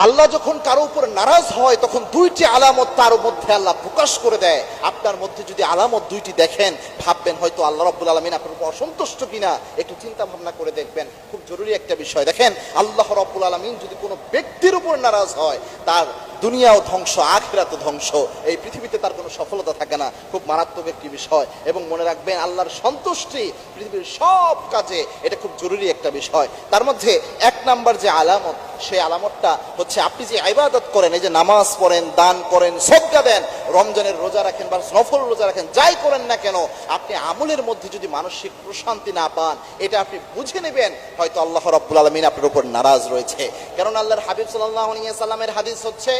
আল্লাহ যখন কারও উপর নারাজ হয়, তখন দুইটি আলামত তার মধ্যে আল্লাহ প্রকাশ করে দেয়। আপনার মধ্যে যদি আলামত দুইটি দেখেন, ভাববেন হয়তো আল্লাহ রব্বুল আলমিন আপনার উপর অসন্তুষ্ট কিনা? একটু চিন্তা ভাবনা করে দেখবেন। খুব জরুরি একটা বিষয়। দেখেন, আল্লাহ রব্বুল আলমিন যদি কোনো ব্যক্তির উপর নারাজ হয়, তার দুনিয়াও ধ্বংস আখেরাত ধ্বংস। এই পৃথিবীতে তার কোনো সফলতা থাকে না। খুব মারাত্মক একটি বিষয়। এবং মনে রাখবেন, আল্লাহর সন্তুষ্টি পৃথিবীর সব কাজে এটা খুব জরুরি একটা বিষয়। তার মধ্যে এক নাম্বার যে আলামত সেই আলামতটা হচ্ছে, আপনি যে আইবাদত করেন, এই যে নামাজ পড়েন, দান করেন সজ্ঞা দেন, রমজানের রোজা রাখেন বা নফল রোজা রাখেন, যাই করেন না কেন, আপনি আমলের মধ্যে যদি মানসিক প্রশান্তি না পান, এটা আপনি বুঝে নেবেন, হয়তো আল্লাহ রব্বুল আলমিন আপনার উপর নারাজ রয়েছে। কারণ আল্লাহর হাবিব সাল্লাহ সাল্লামের হাদিস হচ্ছে,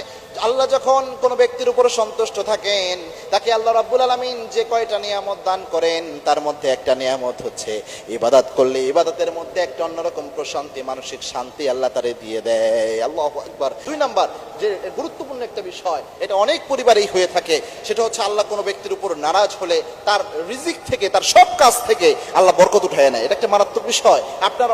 আল্লাহ যখন কোনো ব্যক্তির উপর সন্তুষ্ট থাকেন, তাকে আল্লাহ রাব্বুল আলমিন যে কয়টা নিয়ামত দান করেন, তার মধ্যে একটা নিয়ামত হচ্ছে, ইবাদত করলে ইবাদতের মধ্যে একটা অন্যরকম প্রশান্তি, মানসিক শান্তি আল্লাহ তারে দিয়ে দেয়, আল্লাহ একবার দুই নাম্বার, যে গুরুত্বপূর্ণ একটা বিষয়, এটা অনেক পরিবারেই হয়ে থাকে, সেটা হচ্ছে আল্লাহ কোনো ব্যক্তির উপর নারাজ হলে তার রিজিক থেকে, তার সব কাজ থেকে আল্লাহ বরকত উঠায় নেয়। এটা একটা মারাত্মক বিষয়। আপনার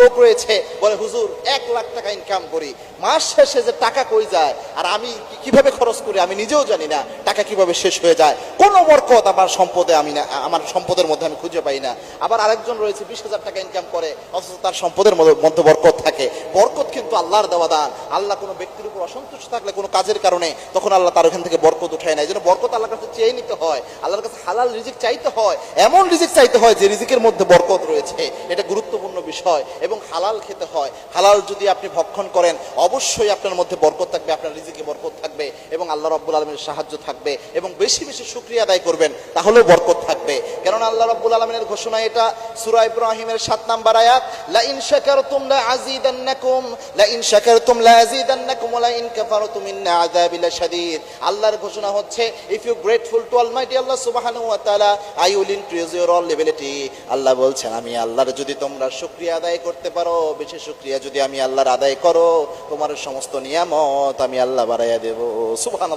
লোক রয়েছে, বলে, হুজুর, এক লাখ টাকা ইনকাম করি, মাস শেষে যে টাকা কই যায়, আর আমি কীভাবে খরচ করি আমি নিজেও জানি না, টাকা কীভাবে শেষ হয়ে যায়, কোনো বরকত আমার সম্পদে আমি না, আমার সম্পদের মধ্যে আমি খুঁজে পাই না। আবার আরেকজন রয়েছে, বিশ হাজার টাকা ইনকাম করে, অথচ তার সম্পদের মধ্যে বরকত থাকে। বরকত কিন্তু আল্লাহর দেওয়া দান আল্লাহ কোনো ব্যক্তির উপর অসন্তুষ্ট থাকলে কোনো কাজের কারণে তখন আল্লাহ তার ওখান থেকে বরকত উঠায় না। যেন বরকত আল্লাহর কাছে চেয়ে নিতে হয়। আল্লাহর কাছে হালাল রিজিক চাইতে হয়। এমন রিজিক চাইতে হয় যে রিজিকের মধ্যে বরকত রয়েছে। এটা গুরুত্বপূর্ণ বিষয় এবং হালাল খেতে হয়। হালাল যদি আপনি ভক্ষণ করেন, অবশ্যই আপনার মধ্যে বরকত থাকবে, আপনার রিজিকে বরকত থাকবে এবং আল্লাহ রব্বুল আলমের সাহায্য থাকবে এবং বেশি বেশি শুক্রিয়া আদায় করবেন, তাহলেও বরকত থাকবে। কেননা আল্লাহ রব্বুল আলমের ঘোষণা এটা, সূরা ইব্রাহিমের সাত নাম্বার আয়াত লা ইন শাকারতুম লা আযীদান্নাকুম লা ইন শাকারতুম লা আযীদান্নাকুম, ওয়া লা ইন কাফারতুম ইন্না আযাবি লাশাদীদ। আল্লাহর ঘোষণা হচ্ছে if you grateful to almighty Allah সুবহানাহু ওয়া তাআলা I will increase your all levelity Allah বলছেন, আমি আল্লাহর, যদি তোমরা শুকরিয়া আদায় করতে পারো। বেশি শুক্রিয়া যদি আমি আল্লাহর আদায় করো। তোমার সমস্ত নিয়ামত আমি আল্লাহ বাড়াইয়া দেব। সুফান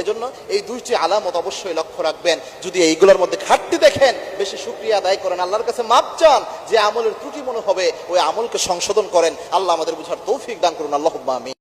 এজন্য এই দুইটি আলামত অবশ্যই লক্ষ্য রাখবেন। যদি এইগুলোর মধ্যে ঘাটতি দেখেন, বেশি শুক্রিয়া আদায় করেন, আল্লাহর কাছে মাপ চান যে আমলের ত্রুটি মনে হবে, ওই আমলকে সংশোধন করেন। আল্লাহ আমাদের বুঝার তৌফিক দান করুন। আল্লাহ আমি